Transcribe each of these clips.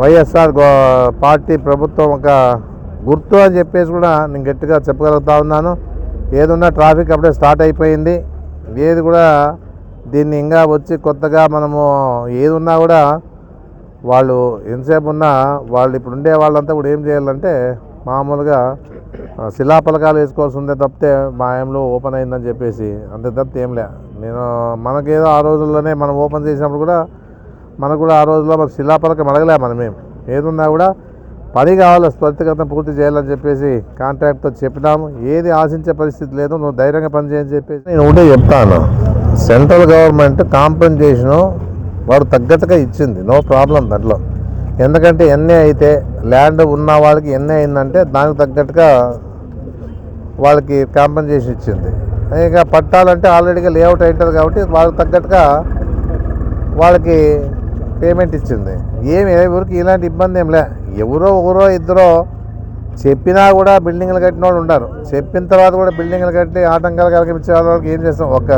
YSR party ప్రభుత్వం ఒక గుర్తు అని చెప్పేసి కూడా నేను గట్టిగా చెప్పగలుగుతా ఉన్నాను. ఏదున్నా ట్రాఫిక్ అప్పుడే స్టార్ట్ అయిపోయింది. ఏది కూడా దీన్ని ఇంకా వచ్చి కొత్తగా మనము ఏది ఉన్నా కూడా వాళ్ళు ఎంతసేపు ఉన్నా వాళ్ళు ఇప్పుడు ఉండే వాళ్ళంతా కూడా ఏం చేయాలంటే మామూలుగా శిలాపలకాలు వేసుకోవాల్సి ఉందే తప్పితే మా ఏంలో ఓపెన్ అయిందని చెప్పేసి. అంతే తప్పితే ఏం లే. నేను మనకేదో ఆ రోజుల్లోనే మనం ఓపెన్ చేసినప్పుడు కూడా మనకు కూడా ఆ రోజుల్లో మనకు శిలాపలకం అడగలే మనమేం ఏదున్నా కూడా పని కావాలి త్వరితగతం పూర్తి చేయాలని చెప్పేసి కాంట్రాక్ట్తో చెప్పినాము. ఏది ఆశించే పరిస్థితి లేదు నువ్వు ధైర్యంగా పనిచేయని చెప్పేసి నేను ఉండే చెప్తాను. సెంట్రల్ గవర్నమెంట్ కాంపెన్సేషన్ వాడు తగ్గట్టుగా ఇచ్చింది. నో ప్రాబ్లం దాంట్లో. ఎందుకంటే ఎన్ఏ అయితే ల్యాండ్ ఉన్న వాళ్ళకి ఎన్ఏ అయిందంటే దానికి తగ్గట్టుగా వాళ్ళకి కాంపెన్సేషన్ ఇచ్చింది. ఇక పట్టాలంటే ఆల్రెడీగా లేఅవుట్ అవుతుంది కాబట్టి వాళ్ళకి తగ్గట్టుగా వాళ్ళకి పేమెంట్ ఇచ్చింది. ఏమి ఎవరికి ఇలాంటి ఇబ్బంది ఏం లే. ఎవరో ఒకరో ఇద్దరో చెప్పినా కూడా బిల్డింగ్లు కట్టిన వాళ్ళు ఉంటారు చెప్పిన తర్వాత కూడా బిల్డింగ్లు కట్టి ఆటంకాలు కలిగించే వాళ్ళకి ఏం చేస్తాం? ఒక్క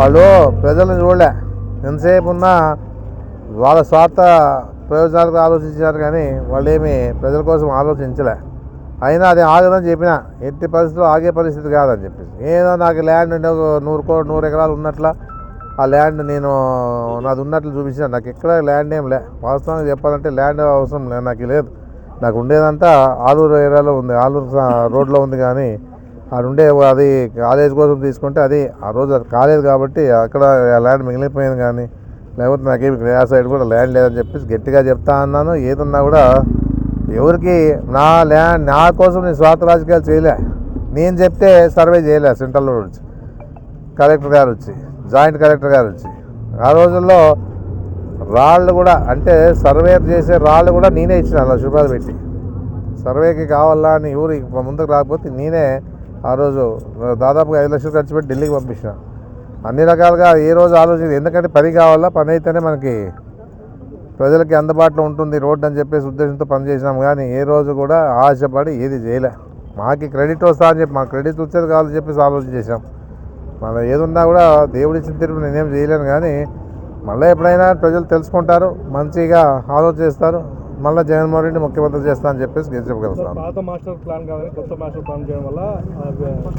వాళ్ళు ప్రజలను చూడలే. ఎంతసేపు ఉన్నా వాళ్ళ స్వార్థ ప్రయోజనాలకు ఆలోచించారు కానీ వాళ్ళు ఏమి ప్రజల కోసం ఆలోచించలే. అయినా అది ఆగదని చెప్పిన ఎట్టి పరిస్థితుల్లో ఆగే పరిస్థితి కాదని చెప్పేసి. ఏదో నాకు ల్యాండ్ ఉండే ఒక నూరు కో నూరు ఎకరాలు ఉన్నట్ల ఆ ల్యాండ్ నేను నాది ఉన్నట్లు చూపించిన. నాకు ఎక్కడ ల్యాండ్ ఏం లే వాస్తవానికి చెప్పాలంటే ల్యాండ్ అవసరం లే నాకు లేదు. నాకు ఉండేదంతా ఆలూరు ఏరియాలో ఉంది. ఆలూరు రోడ్లో ఉంది కానీ అక్కడ ఉండే అది కాలేజ్ కోసం తీసుకుంటే అది ఆ రోజు అది కాలేదు కాబట్టి అక్కడ ల్యాండ్ మిగిలిపోయింది కానీ లేకపోతే నాకేమి ఆ సైడ్ కూడా ల్యాండ్ లేదని చెప్పేసి గట్టిగా చెప్తా అన్నాను. ఏదున్నా కూడా ఎవరికి నా ల్యాండ్ నా కోసం నేను స్వార్థ రాజకీయాలు చేయలే. నేను చెప్తే సర్వే చేయలే రోడ్ వచ్చి కలెక్టర్ గారు వచ్చి. జాయింట్ కలెక్టర్ గారు వచ్చి. ఆ రోజుల్లో రాళ్ళు కూడా అంటే సర్వే చేసే రాళ్ళు కూడా నేనే ఇచ్చిన లక్ష పెట్టి. సర్వేకి కావాలా అని ఊరి ముందుకు రాకపోతే నేనే ఆ రోజు దాదాపుగా ఐదు లక్షలు ఖర్చు పెట్టి ఢిల్లీకి పంపించిన. అన్ని రకాలుగా ఏ రోజు ఆలోచించి ఎందుకంటే పని కావాలా? పని అయితేనే మనకి ప్రజలకి అందుబాటులో ఉంటుంది రోడ్డు అని చెప్పేసి ఉద్దేశంతో పనిచేసినాం కానీ ఏ రోజు కూడా ఆశపడి ఏది చేయలే. మాకి క్రెడిట్ వస్తా అని చెప్పి మా క్రెడిట్ వచ్చేది కావాలని చెప్పేసి ఆలోచన చేసాం మన ఏదున్నా కూడా దేవుడి ఇచ్చిన తీర్పు నేనేం చేయలేను కానీ మళ్ళీ ఎప్పుడైనా ప్రజలు తెలుసుకుంటారు మంచిగా ఆలోచిస్తారు మళ్ళీ జగన్మోహన్ రెడ్డి ముఖ్యమంత్రి చేస్తా అని చెప్పేసి నేను చెప్పగలుగుతాను. పాత మాస్టర్ ప్లాన్ కాదని కొత్త మాస్టర్ ప్లాన్ చేయడం వల్ల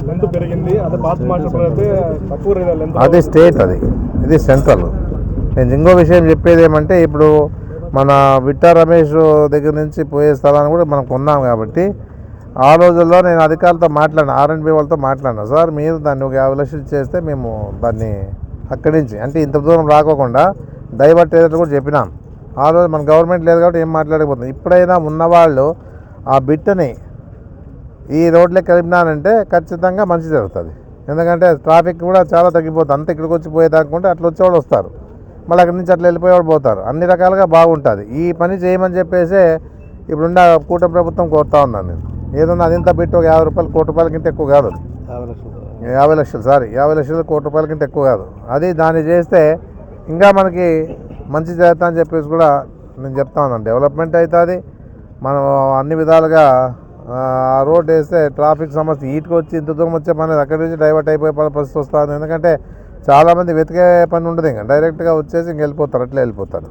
లెంత్ పెరిగింది. అదే పాత మాస్టర్ ప్లాన్ అయితే తక్కువ లెంత్ అది స్టేట్ అది. ఇది సెంట్రల్ నేను ఇంకో విషయం చెప్పేది ఏమంటే ఇప్పుడు మన విట్టా రమేష్ దగ్గర నుంచి పోయే స్థలాన్ని కూడా మనం కొన్నాం కాబట్టి ఆ రోజుల్లో నేను అధికారులతో మాట్లాడిన ఆర్ఎండ్బి వాళ్ళతో మాట్లాడినా సార్ మీరు దాన్ని ఒక యాభై లక్షలు చేస్తే మేము దాన్ని అక్కడి నుంచి అంటే ఇంత దూరం రాకోకుండా డైవర్ట్ ఏదైతే కూడా చెప్పినాం. ఆ రోజు మన గవర్నమెంట్ లేదు కాబట్టి ఏం మాట్లాడకపోతుంది ఇప్పుడైనా ఉన్నవాళ్ళు ఆ బిట్టని ఈ రోడ్లే కలిపినానంటే ఖచ్చితంగా మంచి జరుగుతుంది. ఎందుకంటే ట్రాఫిక్ కూడా చాలా తగ్గిపోతుంది. అంత ఇక్కడికి వచ్చి పోయేదాకుంటే అట్లా వచ్చేవాళ్ళు వస్తారు. మళ్ళీ అక్కడి నుంచి అట్లా వెళ్ళిపోయేవాళ్ళు పోతారు. అన్ని రకాలుగా బాగుంటుంది. ఈ పని చేయమని చెప్పేసి ఇప్పుడున్న కూటమి ప్రభుత్వం కోరుతా ఉన్నాను నేను. ఏదన్నా అదింత పెట్టి ఒక యాభై రూపాయలు కోటి రూపాయల కంటే ఎక్కువ కాదు యాభై లక్షలు. సారీ యాభై లక్షలు కోటి రూపాయల కంటే ఎక్కువ కాదు. అది దాన్ని చేస్తే ఇంకా మనకి మంచి చేస్తా అని చెప్పేసి కూడా నేను చెప్తా ఉన్నాను. డెవలప్మెంట్ అవుతుంది. మనం అన్ని విధాలుగా ఆ, రోడ్ వేస్తే ట్రాఫిక్ సమస్య ఈటుకు వచ్చి ఇంత దూరం వచ్చే పని అక్కడి నుంచి డైవర్ట్ అయిపోయే పరిస్థితి వస్తుంది. ఎందుకంటే చాలామంది వెతికే పని ఉండదు ఇంకా. డైరెక్ట్గా వచ్చేసి ఇంక వెళ్ళిపోతారు అట్లా వెళ్ళిపోతారు.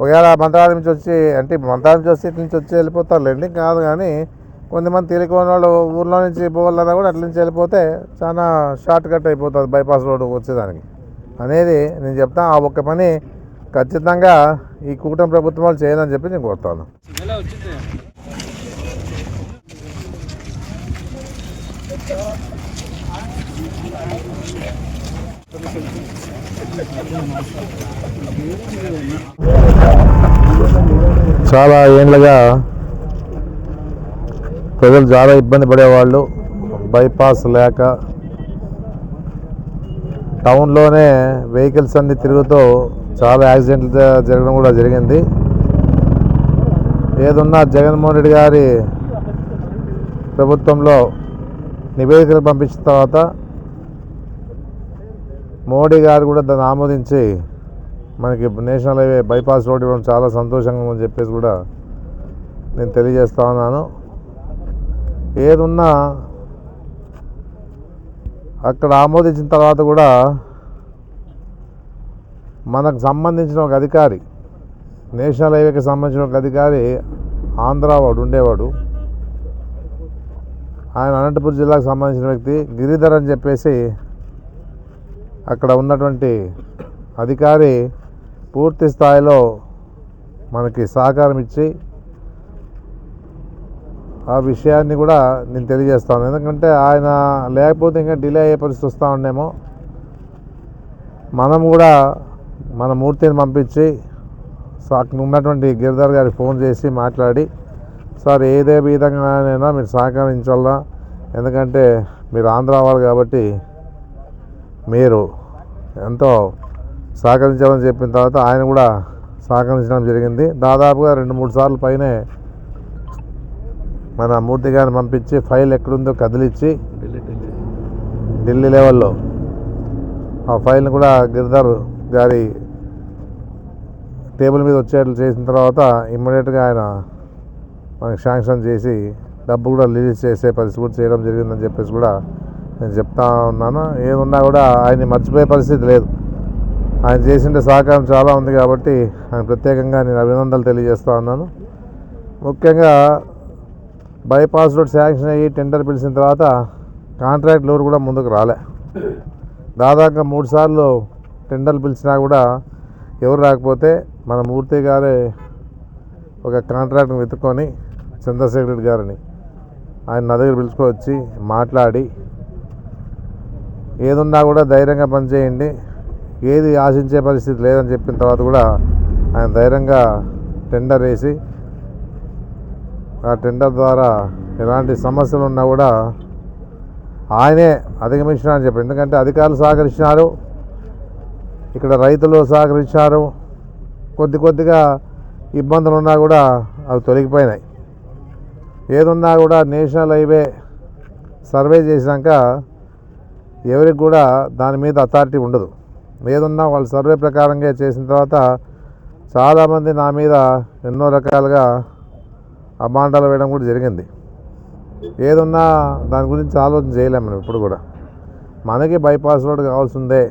ఒకవేళ మంత్రాలయం నుంచి వచ్చి అంటే మంత్రాలయం నుంచి వచ్చి ఇట్ల నుంచి వచ్చి వెళ్ళిపోతారులేండి. కాదు కానీ కొంతమంది తెలియని వాళ్ళు ఊర్లో నుంచి పోవాలన్నా కూడా అట్ల నుంచి వెళ్ళిపోతే చాలా షార్ట్ కట్ అయిపోతుంది బైపాస్ రోడ్ వచ్చేదానికి. అనేది నేను చెప్తా ఆ ఒక్క పని ఖచ్చితంగా ఈ కూటమి ప్రభుత్వం వాళ్ళు చేయాలని చెప్పి నేను కోరుతాను చాలా ఏళ్ళగా ప్రజలు చాలా ఇబ్బంది పడేవాళ్ళు. బైపాస్ లేక టౌన్లోనే వెహికల్స్ అన్ని తిరుగుతూ చాలా యాక్సిడెంట్లు జరగడం కూడా జరిగింది. ఏదున్నా జగన్మోహన్ రెడ్డి గారి ప్రభుత్వంలో నివేదికలు పంపించిన తర్వాత మోడీ గారు కూడా దాన్ని ఆమోదించి మనకి నేషనల్ హైవే బైపాస్ రోడ్ ఇవ్వడం చాలా సంతోషంగా ఉందని చెప్పేసి కూడా నేను తెలియజేస్తా ఉన్నాను. ఏదున్నా అక్కడ ఆమోదించిన తర్వాత కూడా మనకు సంబంధించిన ఒక అధికారి నేషనల్ హైవేకి సంబంధించిన ఒక అధికారి ఆంధ్ర వాడు ఉండేవాడు. ఆయన అనంతపురం జిల్లాకు సంబంధించిన వ్యక్తి గిరిధర్ అని చెప్పేసి అక్కడ ఉన్నటువంటి అధికారి పూర్తి స్థాయిలో మనకి సహకారం ఇచ్చి ఆ విషయాన్ని కూడా నేను తెలియజేస్తాను. ఎందుకంటే ఆయన లేకపోతే ఇంకా డిలే అయ్యే పరిస్థితి వస్తూ ఉండేమో మనం కూడా మన మూర్తిని పంపించి అక్కడ ఉన్నటువంటి గిరిధర్ గారికి ఫోన్ చేసి మాట్లాడి సార్ ఏదే విధంగానైనా మీరు సహకరించాలా? ఎందుకంటే మీరు ఆంధ్ర వాళ్ళు కాబట్టి మీరు ఎంతో సహకరించాలని చెప్పిన తర్వాత ఆయన కూడా సహకరించడం జరిగింది. దాదాపుగా రెండు మూడు సార్లు పైనే మన మూర్తి గారిని పంపించి ఫైల్ ఎక్కడుందో కదిలిచ్చి ఢిల్లీ లెవెల్లో ఆ ఫైల్ని కూడా గిరిధర్ గారి టేబుల్ మీద వచ్చేట్లు చేసిన తర్వాత ఇమ్మీడియట్గా ఆయన మనకి శాంక్షన్ చేసి డబ్బు కూడా రిలీజ్ చేసే పరిస్థితి కూడా చేయడం జరిగిందని చెప్పేసి కూడా నేను చెప్తా ఉన్నాను. ఏమున్నా కూడా ఆయన్ని మర్చిపోయే పరిస్థితి లేదు. ఆయన చేసిన సహకారం చాలా ఉంది కాబట్టి ఆయన ప్రత్యేకంగా నేను అభినందనలు తెలియజేస్తా ఉన్నాను. ముఖ్యంగా బైపాస్ రోడ్ శాంక్షన్ అయ్యి టెండర్ పిలిచిన తర్వాత కాంట్రాక్ట్లు ఎవరు కూడా ముందుకు రాలే. దాదాపుగా మూడు సార్లు టెండర్లు పిలిచినా కూడా ఎవరు రాకపోతే మన మూర్తి గారే ఒక కాంట్రాక్ట్ని వెతుక్కొని చంద్రశేఖర్ రెడ్డి గారిని ఆయన నా దగ్గర పిలుచుకొచ్చి మాట్లాడి ఏదున్నా కూడా ధైర్యంగా పనిచేయండి ఏది ఆశించే పరిస్థితి లేదని చెప్పిన తర్వాత కూడా ఆయన ధైర్యంగా టెండర్ వేసి ఆ టెండర్ ద్వారా ఎలాంటి సమస్యలు ఉన్నా కూడా ఆయనే అధిగమించిన అని చెప్పి ఎందుకంటే అధికారులు సహకరించినారు ఇక్కడ రైతులు సహకరించారు కొద్ది కొద్దిగా ఇబ్బందులు ఉన్నా కూడా అవి తొలగిపోయినాయి. ఏదున్నా కూడా నేషనల్ హైవే సర్వే చేసినాక ఎవరికి కూడా దాని మీద అథారిటీ ఉండదు. ఏదున్నా వాళ్ళు సర్వే ప్రకారంగా చేసిన తర్వాత చాలామంది నా మీద ఎన్నో రకాలుగా అభాండాలు వేయడం కూడా జరిగింది. ఏదున్నా దాని గురించి ఆలోచన చేయలేము మనం ఇప్పుడు కూడా. మనకి బైపాస్ రోడ్ కావాల్సిందే.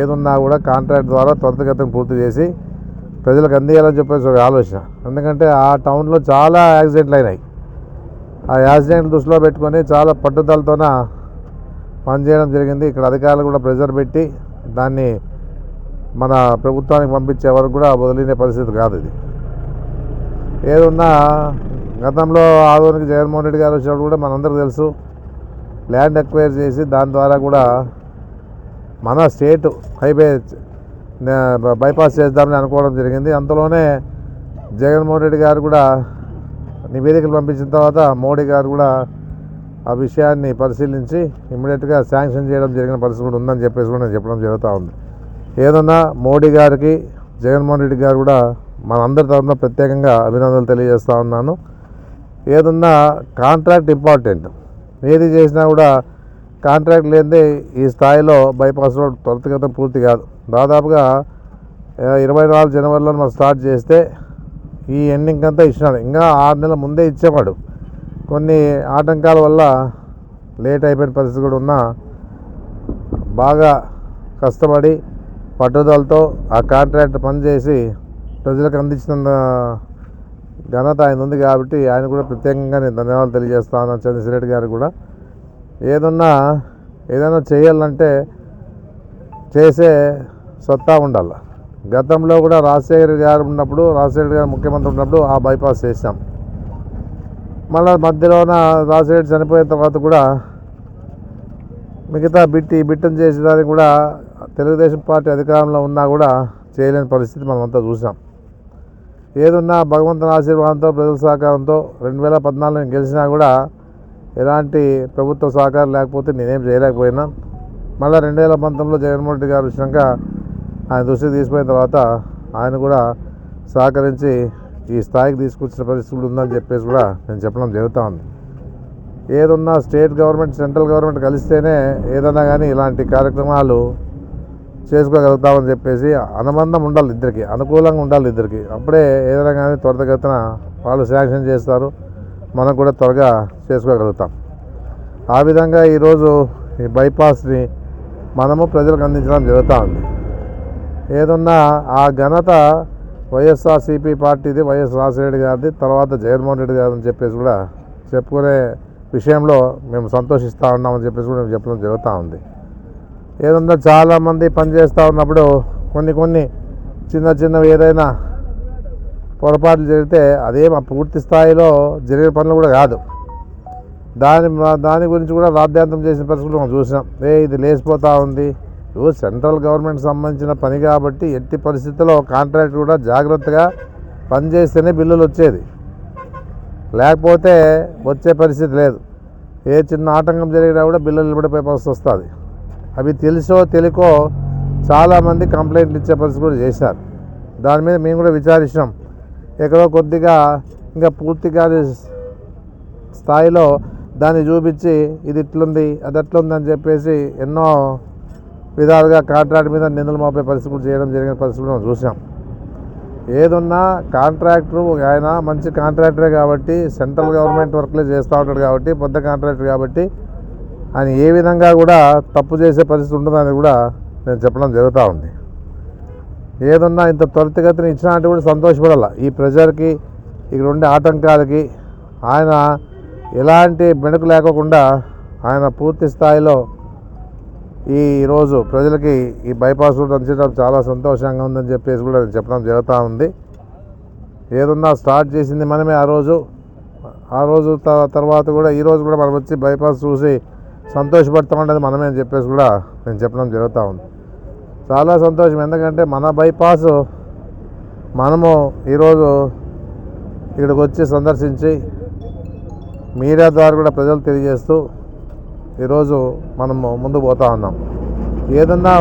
ఏదున్నా కూడా కాంట్రాక్ట్ ద్వారా త్వరితగతిని పూర్తి చేసి ప్రజలకు అందియాలని చెప్పేసి ఒక ఆలోచన. ఎందుకంటే ఆ టౌన్లో చాలా యాక్సిడెంట్లు అయినాయి. ఆ యాక్సిడెంట్ దృష్టిలో పెట్టుకొని చాలా పట్టుదలతోన పనిచేయడం జరిగింది. ఇక్కడ అధికారులు కూడా ప్రెజర్ పెట్టి దాన్ని మన ప్రభుత్వానికి పంపించే వరకు కూడా వదిలినే పరిస్థితి కాదు ఇది. ఏదున్నా గతంలో ఆధునిక జగన్మోహన్ రెడ్డి గారు వచ్చినప్పుడు కూడా మనందరికీ తెలుసు. ల్యాండ్ ఎక్వైర్ చేసి దాని ద్వారా కూడా మన స్టేట్ హైవే బైపాస్ చేద్దామని అనుకోవడం జరిగింది. అంతలోనే జగన్మోహన్ రెడ్డి గారు కూడా నివేదికలు పంపించిన తర్వాత మోడీ గారు కూడా ఆ విషయాన్ని పరిశీలించి ఇమ్మీడియట్గా శాంక్షన్ చేయడం జరిగిన పరిస్థితి కూడా ఉందని చెప్పేసి కూడా నేను చెప్పడం జరుగుతూ ఉంది. ఏదన్నా మోడీ గారికి జగన్మోహన్ రెడ్డి గారు కూడా మనందరి తరఫున ప్రత్యేకంగా అభినందనలు తెలియజేస్తూ ఉన్నాను. ఏదన్నా కాంట్రాక్ట్ ఇంపార్టెంట్ ఏది చేసినా కూడా కాంట్రాక్ట్ లేనిదే ఈ స్థాయిలో బైపాస్ రోడ్ త్వరితగతం పూర్తి కాదు. దాదాపుగా ఇరవై నాలుగు జనవరిలో మనం స్టార్ట్ చేస్తే ఈ ఎండింగ్ అంతా ఇచ్చినాడు. ఇంకా ఆరు నెలల ముందే ఇచ్చేవాడు. కొన్ని ఆటంకాల వల్ల లేట్ అయిపోయిన పరిస్థితి కూడా ఉన్నా బాగా కష్టపడి పట్టుదలతో ఆ కాంట్రాక్ట్ పనిచేసి ప్రజలకు అందించిన ఘనత ఆయన ఉంది కాబట్టి ఆయన కూడా ప్రత్యేకంగా నేను ధన్యవాదాలు తెలియజేస్తాను చంద్రశేఖర్ రెడ్డి గారు కూడా. ఏదన్నా ఏదైనా చేయాలంటే చేసే సత్తా ఉండాలి. గతంలో కూడా రాజశేఖర్ గారు ఉన్నప్పుడు రాజశేఖర్ గారు ముఖ్యమంత్రి ఉన్నప్పుడు ఆ బైపాస్ చేసాం మళ్ళీ మధ్యలోన రాజశేఖర్ చనిపోయిన తర్వాత కూడా మిగతా బిట్టి బిట్టం చేసేదానికి కూడా తెలుగుదేశం పార్టీ అధికారంలో ఉన్నా కూడా చేయలేని పరిస్థితి మనమంతా చూసాం. ఏదున్నా భగవంతుని ఆశీర్వాదంతో ప్రజల సహకారంతో రెండు వేల పద్నాలుగు నేను గెలిచినా కూడా ఎలాంటి ప్రభుత్వ సహకారం లేకపోతే నేనేం చేయలేకపోయినా. మళ్ళీ రెండు వేల పంతొమ్మిదిలో జగన్మోహన్ రెడ్డి గారు వచ్చినాక ఆయన దృష్టికి తీసుకుపోయిన తర్వాత ఆయన కూడా సహకరించి ఈ స్థాయికి తీసుకొచ్చిన పరిస్థితి కూడా ఉందని చెప్పేసి కూడా నేను చెప్పడం జరుగుతూ ఉంది. ఏదున్నా స్టేట్ గవర్నమెంట్ సెంట్రల్ గవర్నమెంట్ కలిస్తేనే ఏదైనా కానీ ఇలాంటి కార్యక్రమాలు చేసుకోగలుగుతామని చెప్పేసి అనుబంధం ఉండాలి ఇద్దరికి అనుకూలంగా ఉండాలి ఇద్దరికి. అప్పుడే ఏదైనా కానీ త్వరితగతిన వాళ్ళు శాంక్షన్ చేస్తారు. మనం కూడా త్వరగా చేసుకోగలుగుతాం. ఆ విధంగా ఈరోజు ఈ బైపాస్ని మనము ప్రజలకు అందించడం జరుగుతూ ఉంది ఏదున్నా ఆ ఘనత వైఎస్ఆర్సీపీ పార్టీది వైఎస్ రాజశేఖర గారిది తర్వాత జగన్మోహన్ రెడ్డి గారు అని చెప్పేసి కూడా చెప్పుకునే విషయంలో మేము సంతోషిస్తూ ఉన్నామని చెప్పేసి కూడా మేము చెప్పడం జరుగుతూ ఉంది ఏదన్నా చాలామంది పనిచేస్తూ ఉన్నప్పుడు కొన్ని కొన్ని చిన్న చిన్నవి ఏదైనా పొరపాట్లు జరిగితే అదేం పూర్తి స్థాయిలో జరిగే పనులు కూడా కాదు. దాని దాని గురించి కూడా రాద్యాంతం చేసిన పరిస్థితులు మనం చూసినాం. ఏ ఇది లేచిపోతూ ఉంది. ఇవి సెంట్రల్ గవర్నమెంట్ సంబంధించిన పని కాబట్టి ఎట్టి పరిస్థితుల్లో కాంట్రాక్ట్ కూడా జాగ్రత్తగా పనిచేస్తేనే బిల్లులు వచ్చేది. లేకపోతే వచ్చే పరిస్థితి లేదు. ఏ చిన్న ఆటంకం జరిగినా కూడా బిల్లులు నిలబడిపోయే పరిస్థితి వస్తుంది. అవి తెలుసో తెలియకో చాలామంది కంప్లైంట్లు ఇచ్చే పరిస్థితి కూడా చేశారు. దాని మీద మేము కూడా విచారించినాం. ఎక్కడో కొద్దిగా ఇంకా పూర్తిగా స్థాయిలో దాన్ని చూపించి ఇది ఇట్లుంది అది అట్లుంది అని చెప్పేసి ఎన్నో విధాలుగా కాంట్రాక్ట్ మీద నిందలు మోపే పరిస్థితులు చేయడం జరిగిన పరిస్థితులు మనం చూసాం ఏదున్నా కాంట్రాక్టర్ ఆయన మంచి కాంట్రాక్టరే కాబట్టి సెంట్రల్ గవర్నమెంట్ వర్క్లే చేస్తూ ఉంటాడు కాబట్టి పెద్ద కాంట్రాక్టర్ కాబట్టి ఆయన ఏ విధంగా కూడా తప్పు చేసే పరిస్థితి ఉంటుందని కూడా నేను చెప్పడం జరుగుతూ ఉంది. ఏదన్నా ఇంత త్వరితగతిని ఇచ్చినా అంటే కూడా సంతోషపడాల. ఈ ప్రెజర్కి ఇక్కడ ఉండే ఆటంకాలకి ఆయన ఎలాంటి మెడకు లేకోకుండా ఆయన పూర్తి స్థాయిలో ఈరోజు ప్రజలకి ఈ బైపాస్ రూట్ అందించడం చాలా సంతోషంగా ఉందని చెప్పేసి కూడా నేను చెప్పడం జరుగుతూ ఉంది. ఏదన్నా స్టార్ట్ చేసింది మనమే ఆ రోజు. ఆ రోజు తర్వాత కూడా ఈరోజు కూడా మనం వచ్చి బైపాస్ చూసి సంతోషపడతామన్నది మనమే అని చెప్పేసి కూడా నేను చెప్పడం జరుగుతూ ఉంది. చాలా సంతోషం. ఎందుకంటే మన బైపాస్ మనము ఈరోజు ఇక్కడికి వచ్చి సందర్శించి మీడియా ద్వారా కూడా ప్రజలు తెలియజేస్తూ ఈరోజు మనము ముందు పోతా ఉన్నాం. ఏదన్నా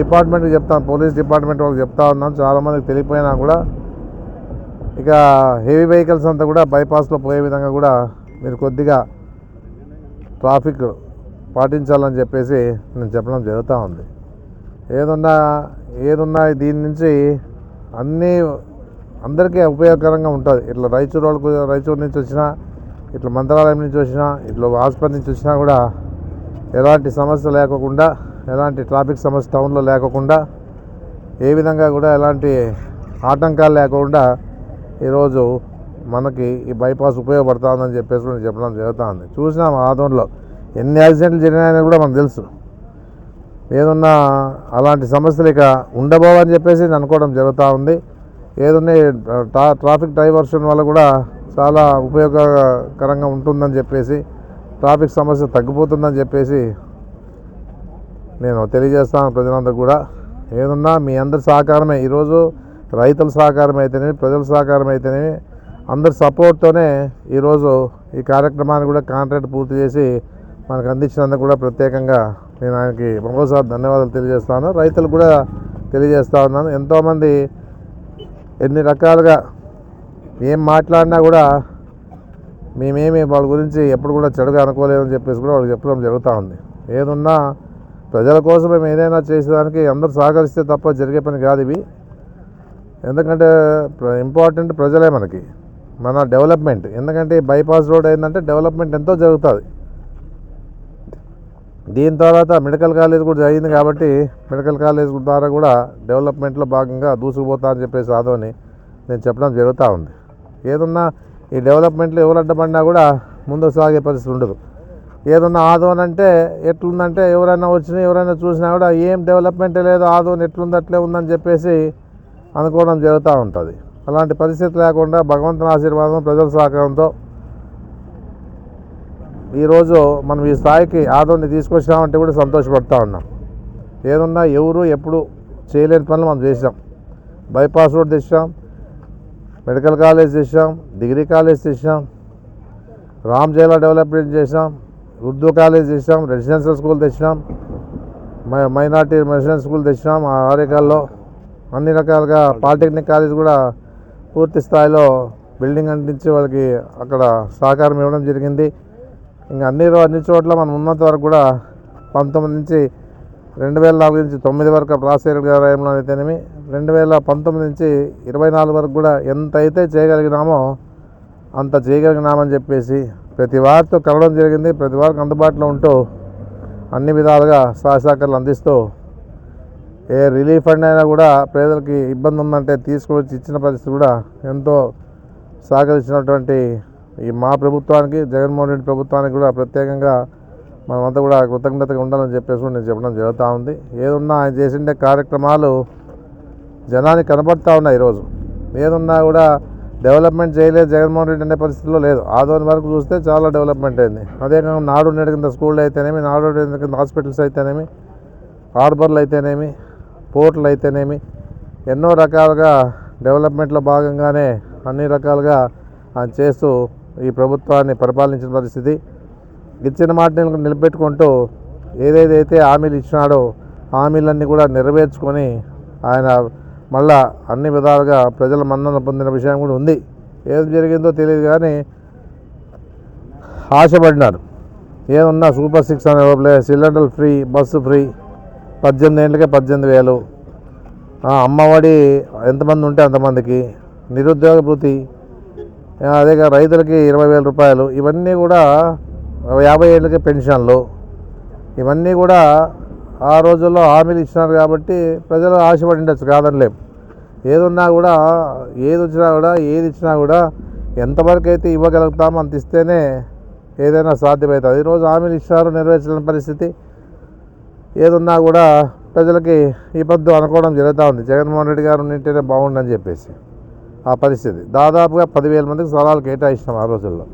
డిపార్ట్మెంట్ డిపార్ట్మెంట్కి పోలీస్ డిపార్ట్మెంట్ వాళ్ళకి చెప్తా ఉన్నాం. చాలామందికి తెలియపోయినా కూడా ఇక హెవీ వెహికల్స్ అంతా కూడా బైపాస్లో పోయే విధంగా కూడా మీరు కొద్దిగా ట్రాఫిక్ పాటించాలని చెప్పేసి నేను చెప్పడం జరుగుతూ ఉంది. ఏదున్నా ఏదున్నా దీని నుంచి అన్నీ అందరికీ ఉపయోగకరంగా ఉంటుంది. ఇట్లా రైచూరు వాళ్ళకు రైచూరు నుంచి వచ్చినా ఇట్లా మంత్రాలయం నుంచి వచ్చినా ఇట్లా హాస్పిటల్ నుంచి వచ్చినా కూడా ఎలాంటి సమస్య లేకోకుండా ఎలాంటి ట్రాఫిక్ సమస్య టౌన్లో లేకోకుండా ఏ విధంగా కూడా ఎలాంటి ఆటంకాలు లేకుండా ఈరోజు మనకి ఈ బైపాస్ ఉపయోగపడుతుందని చెప్పేసి కూడా చెప్పడం జరుగుతుంది చూసినాం ఆదంలో ఎన్ని యాక్సిడెంట్లు జరిగినాయని కూడా మనకు తెలుసు. ఏదన్నా అలాంటి సమస్యలు ఇక ఉండబోవని చెప్పేసి అనుకోవడం జరుగుతూ ఉంది. ఏదన్నా ట్రా ట్రాఫిక్ డైవర్షన్ వల్ల కూడా చాలా ఉపయోగకరంగా ఉంటుందని చెప్పేసి ట్రాఫిక్ సమస్య తగ్గిపోతుందని చెప్పేసి నేను తెలియజేస్తాను ప్రజలందరూ కూడా. ఏదన్నా మీ అందరి సహకారమే. ఈరోజు రైతుల సహకారం అయితేనేమి ప్రజల సహకారం అయితేనేమి అందరి సపోర్ట్తోనే ఈరోజు ఈ కార్యక్రమాన్ని కూడా కాంట్రాక్ట్ పూర్తి చేసి మనకు అందించినందుకు కూడా ప్రత్యేకంగా నేను ఆయనకి మరోసారి ధన్యవాదాలు తెలియజేస్తాను. రైతులకు కూడా తెలియజేస్తా ఉన్నాను. ఎంతోమంది ఎన్ని రకాలుగా ఏం మాట్లాడినా కూడా మేమేమి వాళ్ళ గురించి ఎప్పుడు కూడా చెడుగా అనుకోలేదని చెప్పేసి కూడా వాళ్ళకి చెప్పడం జరుగుతూ ఉంది. ఏదున్నా ప్రజల కోసం మేము ఏదైనా చేసేదానికి అందరూ సహకరిస్తే తప్ప జరిగే పని కాదు ఇవి. ఎందుకంటే ఇంపార్టెంట్ ప్రజలే మనకి. మన డెవలప్మెంట్ ఎందుకంటే బైపాస్ రోడ్ ఏంటంటే డెవలప్మెంట్ ఎంతో జరుగుతుంది. దీని తర్వాత మెడికల్ కాలేజ్ కూడా జరిగింది కాబట్టి మెడికల్ కాలేజ్ ద్వారా కూడా డెవలప్మెంట్లో భాగంగా దూసుకుపోతా అని చెప్పేసి ఆదోని నేను చెప్పడం జరుగుతూ ఉంది. ఏదన్నా ఈ డెవలప్మెంట్లో ఎవరు అడ్డపడినా కూడా ముందుకు సాగే పరిస్థితి ఉండదు. ఏదన్నా ఆదోన్ అంటే ఎట్లుందంటే ఎవరైనా వచ్చినా ఎవరైనా చూసినా కూడా ఏం డెవలప్మెంట్ లేదు ఆదోన్ ఎట్లుంది అట్లే ఉందని చెప్పేసి అనుకోవడం జరుగుతూ ఉంటుంది. అలాంటి పరిస్థితి లేకుండా భగవంతుని ఆశీర్వాదం ప్రజల సహకారంతో ఈరోజు మనం ఈ స్థాయికి ఆదోని తీసుకొచ్చినామంటే కూడా సంతోషపడతా ఉన్నాం. ఏదన్నా ఎవరు ఎప్పుడు చేయలేని పనులు మనం చేసాం బైపాస్ రోడ్ తెచ్చాం మెడికల్ కాలేజ్ తెచ్చాం డిగ్రీ కాలేజ్ తెచ్చాం రామ్ జైలా డెవలప్మెంట్ చేసాం ఉర్దూ కాలేజ్ తెచ్చాం రెసిడెన్షియల్ స్కూల్ తెచ్చినాం మై మైనార్టీ రెసిడెన్షియల్ స్కూల్ తెచ్చినాం ఆ ఆరేకాల్లో అన్ని రకాలుగా పాలిటెక్నిక్ కాలేజ్ కూడా పూర్తి స్థాయిలో బిల్డింగ్ అంటించి వాళ్ళకి అక్కడ సహకారం ఇవ్వడం జరిగింది. ఇంకా అన్ని రో- అన్ని చోట్ల మనం ఉన్నంత వరకు కూడా పంతొమ్మిది నుంచి రెండు వేల నాలుగు నుంచి తొమ్మిది వరకు రాజశేఖర గారి హయాంలో అయితేనేమి రెండు వేల పంతొమ్మిది నుంచి ఇరవై నాలుగు వరకు కూడా ఎంత అయితే చేయగలిగినామో అంత చేయగలిగినామని చెప్పేసి ప్రతి వారితో కలవడం జరిగింది. ప్రతి వారికి అందుబాటులో ఉంటూ అన్ని విధాలుగా సహసహకారాలు అందిస్తూ ఏ రిలీఫ్ ఫండ్ అయినా కూడా పేదలకి ఇబ్బంది ఉందంటే తీసుకువచ్చి ఇచ్చిన పరిస్థితి కూడా ఎంతో సహకరించినటువంటి ఈ మా ప్రభుత్వానికి జగన్మోహన్ రెడ్డి ప్రభుత్వానికి కూడా ప్రత్యేకంగా మనమంతా కూడా కృతజ్ఞతగా ఉండాలని చెప్పేసి నేను చెప్పడం జరుగుతూ ఉంది. ఏదున్నా ఆయన చేసిండే కార్యక్రమాలు జనానికి కనబడుతూ ఉన్నాయి ఈరోజు. ఏదున్నా కూడా డెవలప్మెంట్ చేయలేదు జగన్మోహన్ రెడ్డి అనే పరిస్థితిలో లేదు. ఆదోని వరకు చూస్తే చాలా డెవలప్మెంట్ అయింది. అదే కాకుండా నాడు నేడు కింద స్కూళ్ళు అయితేనేమి నాడు నేడు కింద హాస్పిటల్స్ అయితేనేమి హార్బర్లు అయితేనేమి పోర్ట్లు అయితేనేమి ఎన్నో రకాలుగా డెవలప్మెంట్లో భాగంగానే అన్ని రకాలుగా ఆయన చేస్తూ ఈ ప్రభుత్వాన్ని పరిపాలించిన పరిస్థితి. ఇచ్చిన మాటని నిలబెట్టుకుంటూ ఏదేదైతే హామీలు ఇచ్చినాడో హామీలన్నీ కూడా నెరవేర్చుకొని ఆయన మళ్ళా అన్ని విధాలుగా ప్రజల మన్నన పొందిన విషయం కూడా ఉంది. ఏం జరిగిందో తెలియదు కానీ ఆశపడినారు. ఏమున్నా సూపర్ సిక్స్ అనే లోపలే సిలిండర్ ఫ్రీ బస్సు ఫ్రీ పద్దెనిమిది ఏళ్ళకే పద్దెనిమిది వేలు. అమ్మఒడి ఎంతమంది ఉంటే అంతమందికి నిరుద్యోగ భృతి అదే అదేగా రైతులకి ఇరవై వేల రూపాయలు ఇవన్నీ కూడా యాభై ఏళ్ళకి పెన్షన్లు. ఇవన్నీ కూడా ఆ రోజుల్లో హామీలు ఇచ్చినారు కాబట్టి ప్రజలు ఆశపడి ఉండొచ్చు కాదనిలేం ఏదున్నా కూడా ఏది వచ్చినా కూడా ఏది ఇచ్చినా కూడా ఎంతవరకు అయితే ఇవ్వగలుగుతామో అంత ఇస్తేనే ఏదైనా సాధ్యమవుతుంది. ఈరోజు హామీలు ఇచ్చినారు నెరవేర్చలేని పరిస్థితి. ఏదున్నా కూడా ప్రజలకి ఇబ్బంది అనుకోవడం జరుగుతూ ఉంది. జగన్మోహన్ రెడ్డి గారు ఉంటేనే బాగుండని చెప్పేసి. ఆ పరిస్థితి. దాదాపుగా పదివేల మందికి స్థలాలు కేటాయించినాం ఆ రోజుల్లో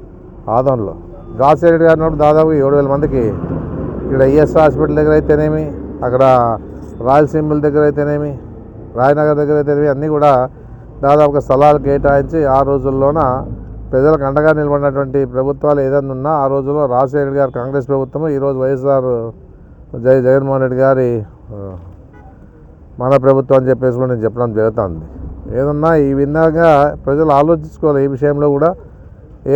ఆదంలో రాజశేఖర గారి ఉన్నప్పుడు దాదాపు ఏడు వేల మందికి ఇక్కడ ఈఎస్ హాస్పిటల్ దగ్గర అయితేనేమి అక్కడ రాయలసీమల దగ్గర అయితేనేమి రాయనగర్ దగ్గర అయితేనేమి అన్నీ కూడా దాదాపుగా స్థలాలు కేటాయించి ఆ రోజుల్లోన ప్రజలకు అండగా నిలబడినటువంటి ప్రభుత్వాలు ఏదైనా ఉన్నా ఆ రోజుల్లో రాజశేఖర గారు కాంగ్రెస్ ప్రభుత్వం ఈరోజు వైఎస్ఆర్ జై జగన్మోహన్ రెడ్డి గారి మన ప్రభుత్వం అని చెప్పేసి కూడా నేను చెప్పడం జరుగుతుంది. ఏదన్నా ఈ విధంగా ప్రజలు ఆలోచించుకోవాలి ఈ విషయంలో కూడా.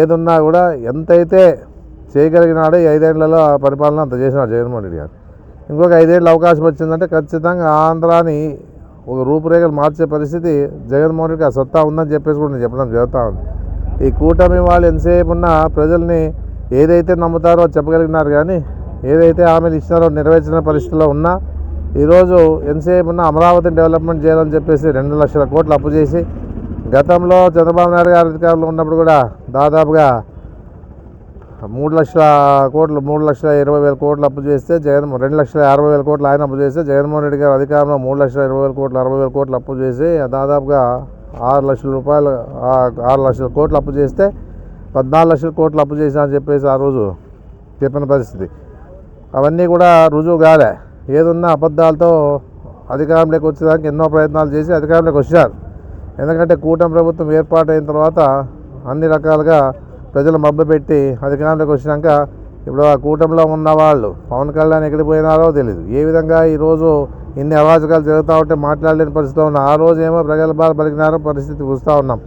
ఏదున్నా కూడా ఎంతైతే చేయగలిగినాడో ఈ ఐదేళ్ళలో ఆ పరిపాలన అంత చేసినాడు జగన్మోహన్ రెడ్డి గారు. ఇంకొక ఐదేళ్ళు అవకాశం వచ్చిందంటే ఖచ్చితంగా ఆంధ్రాని ఒక రూపురేఖలు మార్చే పరిస్థితి జగన్మోహన్ రెడ్డికి ఆ సత్తా ఉందని చెప్పేసి కూడా నేను చెప్పడం జరుగుతూ ఉంది. ఈ కూటమి వాళ్ళు ఎంతసేపు ఉన్నా ప్రజల్ని ఏదైతే నమ్ముతారో చెప్పగలిగినారు కానీ ఏదైతే హామీలు ఇచ్చినారో నెరవేర్చిన పరిస్థితిలో ఉన్నా ఈరోజు ఎంతసేపు ఉన్న అమరావతిని డెవలప్మెంట్ చేయాలని చెప్పేసి రెండు లక్షల కోట్లు అప్పు చేసి గతంలో చంద్రబాబు నాయుడు గారు అధికారంలో ఉన్నప్పుడు కూడా దాదాపుగా మూడు లక్షల కోట్లు మూడు లక్షల ఇరవై వేల కోట్లు అప్పు చేస్తే జగన్ రెండు లక్షల అరవై వేల కోట్లు ఆయన అప్పు చేస్తే జగన్మోహన్ రెడ్డి గారు అధికారంలో మూడు లక్షల ఇరవై వేల కోట్లు అరవై వేల కోట్లు అప్పు చేసి దాదాపుగా ఆరు లక్షల రూపాయలు ఆరు లక్షల కోట్లు అప్పు చేస్తే పద్నాలుగు లక్షల కోట్లు అప్పు చేశా అని చెప్పేసి ఆ రోజు చెప్పిన పరిస్థితి. అవన్నీ కూడా రుజువు కాలే. ఏదున్నా అబద్ధాలతో అధికారంలోకి వచ్చేదానికి ఎన్నో ప్రయత్నాలు చేసి అధికారంలోకి వచ్చారు. ఎందుకంటే కూటమి ప్రభుత్వం ఏర్పాటైన తర్వాత అన్ని రకాలుగా ప్రజలు మభ్యపెట్టి అధికారంలోకి వచ్చినాక ఇప్పుడు ఆ కూటమిలో ఉన్న వాళ్ళు పవన్ కళ్యాణ్ ఎక్కడికి పోయినారో తెలియదు ఏ విధంగా ఈరోజు ఇన్ని అవాజకాలు జరుగుతూ ఉంటే మాట్లాడలేని పరిస్థితిలో ఉన్న. ఆ రోజు ఏమో ప్రగల్భాలు పలికినారో పరిస్థితి చూస్తూ ఉన్నాం.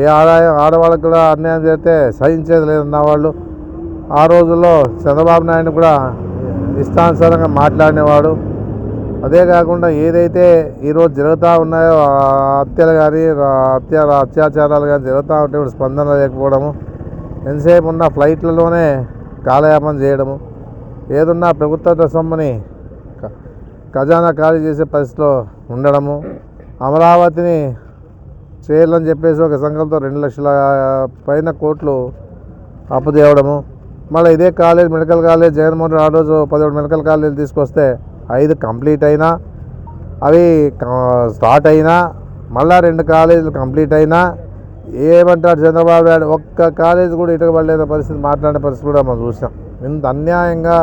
ఏ ఆదాయం ఆడవాళ్ళకు కూడా అన్యాయం చేస్తే సహించేది లేదన్న వాళ్ళు. ఆ రోజుల్లో చంద్రబాబు నాయుడు కూడా ఇష్టానుసారంగా మాట్లాడినవాడు. అదే కాకుండా ఏదైతే ఈరోజు జరుగుతూ ఉన్నాయో హత్యలు కానీ హత్య అత్యాచారాలు కానీ జరుగుతూ ఉంటే ఇప్పుడు స్పందన లేకపోవడము ఎంతసేపు ఉన్న ఫ్లైట్లలోనే కాలయాపన చేయడము ఏదున్నా ప్రభుత్వ సొమ్మని ఖజానా ఖాళీ చేసే పరిస్థితిలో ఉండడము అమరావతిని చేయాలని చెప్పేసి ఒక సంఘంతో రెండు లక్షల పైన కోట్లు అప్పు తేవడము మళ్ళీ ఇదే college medical college Jaganmohan Reddy ఆ రోజు పదిహేడు మెడికల్ కాలేజీలు తీసుకొస్తే ఐదు కంప్లీట్ అయినా అవి స్టార్ట్ అయినా మళ్ళా రెండు కాలేజీలు కంప్లీట్ అయినా ఏమంటారు చంద్రబాబు నాయుడు? ఒక్క కాలేజ్ కూడా ఇటుకబడలేని పరిస్థితి మాట్లాడే పరిస్థితి కూడా మనం చూసాం ఇంత అన్యాయంగా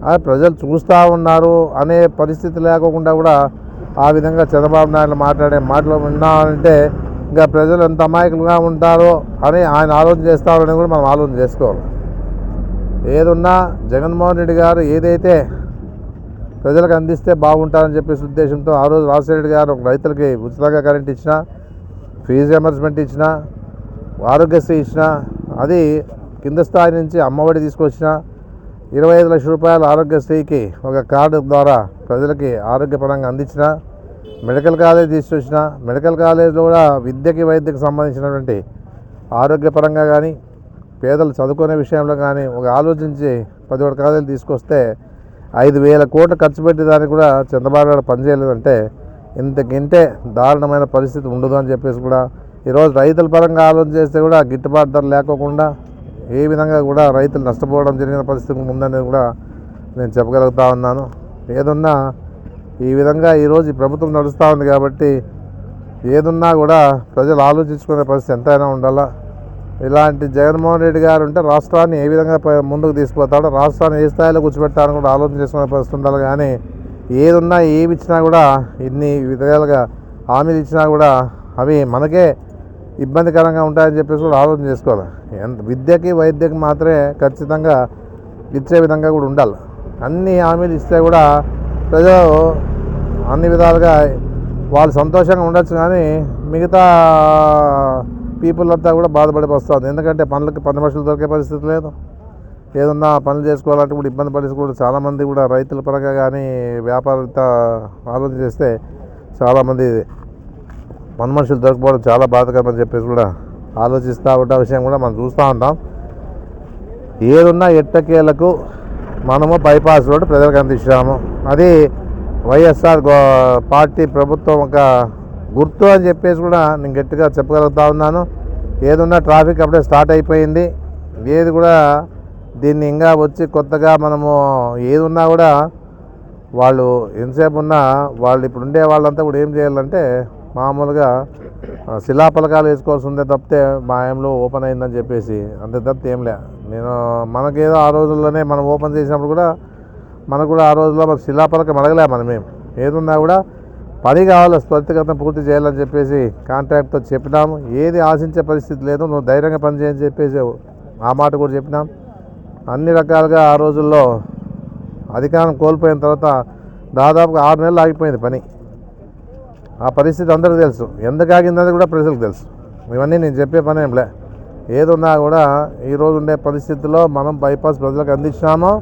ఆ, ప్రజలు చూస్తూ ఉన్నారు అనే పరిస్థితి లేకుండా కూడా ఆ విధంగా చంద్రబాబు నాయుడు మాట్లాడే మాటలు విన్నామంటే ఇంకా ప్రజలు ఎంత అమాయకులుగా ఉంటారో అని ఆయన ఆలోచన చేస్తారని కూడా మనం ఆలోచన చేసుకోవాలి. ఏదున్నా జగన్మోహన్ రెడ్డి గారు ఏదైతే ప్రజలకు అందిస్తే బాగుంటారని చెప్పేసి ఉద్దేశంతో ఆ రోజు రాజశేఖర గారు రైతులకి ఉచితంగా కరెంట్ ఇచ్చిన ఫీజు రియంబర్స్మెంట్ ఇచ్చిన ఆరోగ్యశ్రీ ఇచ్చిన అది కింద స్థాయి నుంచి అమ్మఒడి తీసుకొచ్చిన ఇరవై ఐదు లక్షల రూపాయల ఆరోగ్యశ్రీకి ఒక కార్డు ద్వారా ప్రజలకి ఆరోగ్యపరంగా అందించిన మెడికల్ కాలేజ్ తీసుకొచ్చిన మెడికల్ కాలేజ్లో కూడా విద్యకి వైద్యకి సంబంధించినటువంటి ఆరోగ్యపరంగా కానీ పేదలు చదువుకునే విషయంలో కానీ ఒక ఆలోచించి పది కాలేజీలు తీసుకొస్తే ఐదు వేల కోట్లు ఖర్చు పెట్టేదానికి కూడా చంద్రబాబు గారు పనిచేయలేదంటే ఇంతకింటే దారుణమైన పరిస్థితి ఉండదు అని చెప్పేసి కూడా ఈరోజు రైతుల పరంగా ఆలోచన చేస్తే కూడా గిట్టుబాటు ధర లేకోకుండా ఏ విధంగా కూడా రైతులు నష్టపోవడం జరిగిన పరిస్థితి ఉందనేది కూడా నేను చెప్పగలుగుతా ఉన్నాను. ఏదున్నా ఈ విధంగా ఈరోజు ప్రభుత్వం నడుస్తూ ఉంది కాబట్టి ఏదున్నా కూడా ప్రజలు ఆలోచించుకునే పరిస్థితి ఎంతైనా ఉండాలా? ఇలాంటి జగన్మోహన్ రెడ్డి గారు ఉంటే రాష్ట్రాన్ని ఏ విధంగా ముందుకు తీసుకుపోతాడో రాష్ట్రాన్ని ఏ స్థాయిలో కూర్చోబెట్టాలని కూడా ఆలోచన చేసుకునే పరిస్థితి ఉండాలి. కానీ ఏదున్నా ఏమి ఇచ్చినా కూడా ఇన్ని విధాలుగా హామీలు ఇచ్చినా కూడా అవి మనకే ఇబ్బందికరంగా ఉంటాయని చెప్పేసి కూడా ఆలోచన చేసుకోవాలి. ఎంత విద్యకి వైద్యకి మాత్రమే ఖచ్చితంగా ఇచ్చే విధంగా కూడా ఉండాలి. అన్ని హామీలు ఇస్తే కూడా ప్రజలు అన్ని విధాలుగా వాళ్ళు సంతోషంగా ఉండొచ్చు కానీ మిగతా పీపుల్ అంతా కూడా బాధపడి వస్తుంది. ఎందుకంటే పనులకి పని మనుషులు దొరికే పరిస్థితి లేదు. ఏదన్నా పనులు చేసుకోవాలంటే కూడా ఇబ్బంది పరిస్థితి కూడా చాలామంది కూడా రైతుల పరంగా కానీ వ్యాపారత ఆలోచన చేస్తే చాలామంది పని మనుషులు దొరకపోవడం చాలా బాధకరం అని చెప్పేసి కూడా ఆలోచిస్తూ ఉంటా విషయం కూడా మనం చూస్తూ ఉంటాం. ఏదున్నా ఎట్టకేలకు మనము బైపాస్ రోడ్డు ప్రజలకు అందించాము అది వైఎస్ఆర్ పార్టీ ప్రభుత్వం ఒక గుర్తు అని చెప్పేసి కూడా నేను గట్టిగా చెప్పగలుగుతా ఉన్నాను. ఏదున్నా ట్రాఫిక్ అప్పుడే స్టార్ట్ అయిపోయింది. ఏది కూడా దీన్ని ఇంకా వచ్చి కొత్తగా మనము ఏది ఉన్నా కూడా వాళ్ళు ఎంతసేపు ఉన్నా వాళ్ళు ఇప్పుడు ఉండే వాళ్ళంతా కూడా ఏం చేయాలంటే మామూలుగా ఆ, శిలాఫలకాలు వేసుకోవాల్సి ఉందే తప్పితే మా ఏంలో ఓపెన్ అయిందని చెప్పేసి. అంతే తప్పితే ఏం లే. నేను మనకేదో ఆ రోజుల్లోనే మనం ఓపెన్ చేసినప్పుడు కూడా మనకు కూడా ఆ రోజుల్లో మన శిలాఫలకం అడగలే మనమేం ఏదున్నా కూడా పని కావాలి త్వరితగతం పూర్తి చేయాలని చెప్పేసి కాంట్రాక్ట్తో చెప్పినాము. ఏది ఆశించే పరిస్థితి లేదు నువ్వు ధైర్యంగా పనిచేయని చెప్పేసి ఆ మాట కూడా చెప్పినాం. అన్ని రకాలుగా ఆ రోజుల్లో అధికారం కోల్పోయిన తర్వాత దాదాపుగా ఆరు నెలలు ఆగిపోయింది పని. ఆ పరిస్థితి అందరికీ తెలుసు. ఎందుకు ఆగిందని కూడా ప్రజలకు తెలుసు. ఇవన్నీ నేను చెప్పే పని ఏంలే ఏదున్నా కూడా ఈరోజు ఉండే పరిస్థితుల్లో మనం బైపాస్ ప్రజలకు అందించినామో.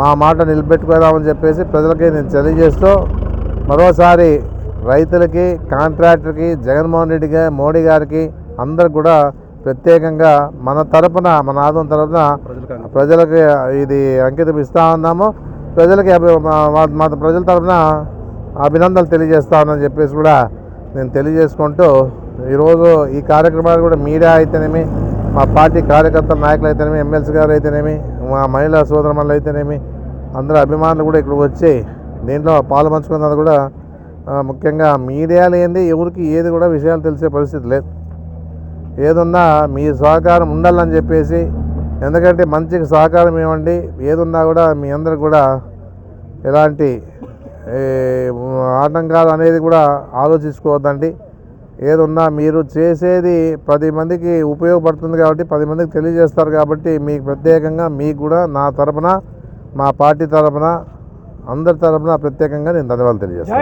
మా మాట నిలబెట్టుకోదామని చెప్పేసి ప్రజలకి నేను తెలియజేస్తూ మరోసారి రైతులకి కాంట్రాక్టర్కి జగన్మోహన్ రెడ్డికి మోడీ గారికి అందరికి కూడా ప్రత్యేకంగా మన తరపున మన ఆదం తరపున ప్రజలకి ఇది అంకితం ఇస్తా ఉన్నాము. ప్రజలకి అభి- మా- ప్రజల తరపున అభినందనలు తెలియజేస్తా ఉన్నానని చెప్పేసి కూడా నేను తెలియజేసుకుంటూ ఈరోజు ఈ కార్యక్రమాలు కూడా మీడియా అయితేనేమి మా పార్టీ కార్యకర్తల నాయకులు అయితేనేమి ఎమ్మెల్సీ గారు అయితేనేమి మా మహిళా సోదరమణులు అయితేనేమి అందరూ అభిమానులు కూడా ఇక్కడికి వచ్చి దీంట్లో పాలు పంచుకున్నది కూడా ముఖ్యంగా మీడియా లేనిది ఎవరికి ఏది కూడా విషయాలు తెలిసే పరిస్థితి లేదు. ఏదున్నా మీ సహకారం ఉండాలని చెప్పేసి ఎందుకంటే మంచికి సహకారం ఇవ్వండి ఏదున్నా కూడా మీ అందరికి కూడా ఎలాంటి ఆటంకాలు అనేది కూడా ఆలోచించుకోవద్దండి. ఏదున్నా మీరు చేసేది పది మందికి ఉపయోగపడుతుంది కాబట్టి పది మందికి తెలియజేస్తారు కాబట్టి మీకు ప్రత్యేకంగా మీకు కూడా నా తరపున మా పార్టీ తరపున అందరి తరఫున ప్రత్యేకంగా నేను ధన్యవాదాలు తెలియజేస్తాను